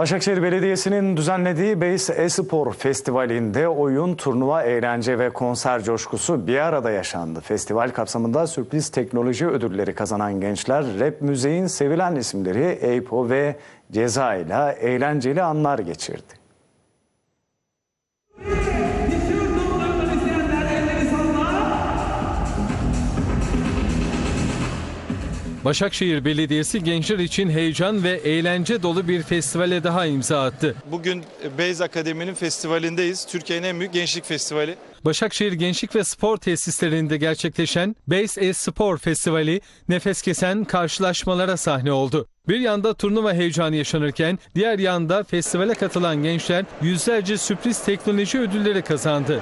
Başakşehir Belediyesi'nin düzenlediği Beys Espor Festivali'nde oyun, turnuva, eğlence ve konser coşkusu bir arada yaşandı. Festival kapsamında sürpriz teknoloji ödülleri kazanan gençler rap müziğin sevilen isimleri Eypo ve Ceza ile eğlenceli anlar geçirdi. Başakşehir Belediyesi gençler için heyecan ve eğlence dolu bir festivale daha imza attı. Bugün Beyz Akademi'nin festivalindeyiz. Türkiye'nin en büyük gençlik festivali. Başakşehir Gençlik ve Spor Tesislerinde gerçekleşen Base E Spor Festivali nefes kesen karşılaşmalara sahne oldu. Bir yanda turnuva heyecanı yaşanırken diğer yanda festivale katılan gençler yüzlerce sürpriz teknoloji ödülleri kazandı.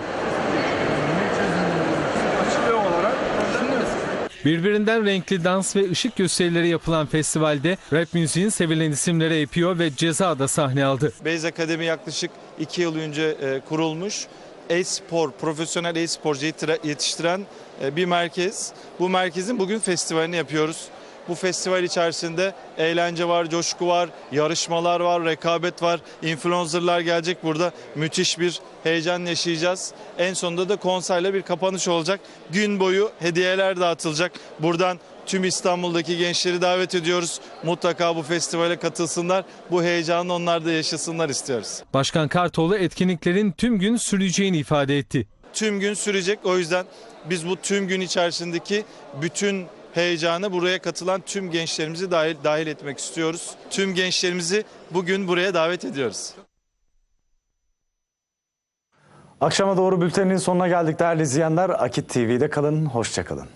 Birbirinden renkli dans ve ışık gösterileri yapılan festivalde rap müziğin sevilen isimleri Epio ve Ceza da sahne aldı. Beyz Akademi yaklaşık 2 yıl önce e, kurulmuş. E-spor, profesyonel e-sporcu yetiştiren e, bir merkez. Bu merkezin bugün festivalini yapıyoruz. Bu festival içerisinde eğlence var, coşku var, yarışmalar var, rekabet var. Influencerlar gelecek burada. Müthiş bir heyecan yaşayacağız. En sonunda da konserle bir kapanış olacak. Gün boyu hediyeler dağıtılacak. Buradan tüm İstanbul'daki gençleri davet ediyoruz. Mutlaka bu festivale katılsınlar. Bu heyecanı onlar da yaşasınlar istiyoruz. Başkan Kartoğlu etkinliklerin tüm gün süreceğini ifade etti. Tüm gün sürecek. O yüzden biz bu tüm gün içerisindeki bütün heyecanı buraya katılan tüm gençlerimizi dahil, dahil etmek istiyoruz. Tüm gençlerimizi bugün buraya davet ediyoruz. Akşama doğru bültenin sonuna geldik değerli izleyenler. Akit TV'de kalın, hoşçakalın.